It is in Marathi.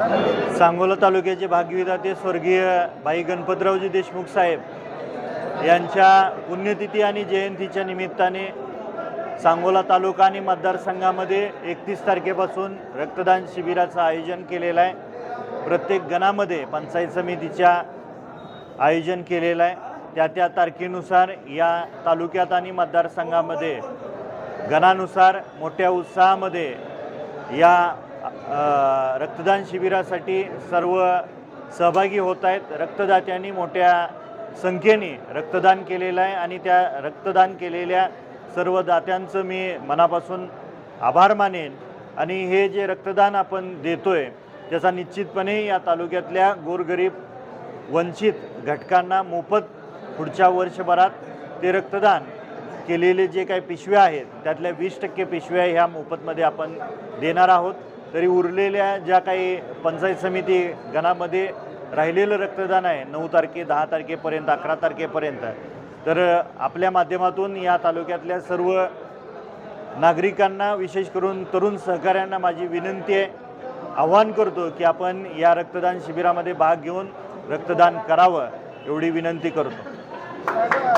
सांगोला तालुक्याचे भाग्यविधाते स्वर्गीय भाई गणपतरावजी देशमुख साहेब यांच्या पुण्यतिथी आणि जयंतीच्या निमित्ताने सांगोला तालुका आणि मतदारसंघामध्ये एकतीस तारखेपासून रक्तदान शिबिराचं आयोजन केलेलं आहे. प्रत्येक गणामध्ये पंचायत समितीच्या आयोजन केलेलं आहे. त्या त्या तारखेनुसार या तालुक्यात आणि मतदारसंघामध्ये गणानुसार मोठ्या उत्साहामध्ये या रक्तदान शिबिरासाठी सर्व सहभागी होत आहेत. रक्तदात्यांनी मोठ्या संख्येने रक्तदान केलेलं आहे आणि त्या रक्तदान केलेल्या सर्व दात्यांचं मी मनापासून आभार मानेन. आणि हे जे रक्तदान आपण देतो आहे त्याचा निश्चितपणे या तालुक्यातल्या गोरगरीब वंचित घटकांना मोफत पुढच्या वर्षभरात ते रक्तदान केलेले जे काही पिशव्या आहेत त्यातल्या वीस टक्के पिशव्या ह्या मोफतमध्ये आपण देणार आहोत. तरी उरलेल्या ज्या काही पंचायत समिती गणामध्ये राहिलेलं रक्तदान आहे नऊ तारखे दहा तारखेपर्यंत अकरा तारखेपर्यंत तर आपल्या माध्यमातून या तालुक्यातल्या सर्व नागरिकांना विशेष करून तरुण सहकाऱ्यांना माझी विनंती आहे आव्हान करतो की आपण या रक्तदान शिबिरामध्ये भाग घेऊन रक्तदान करावं एवढी विनंती करतो.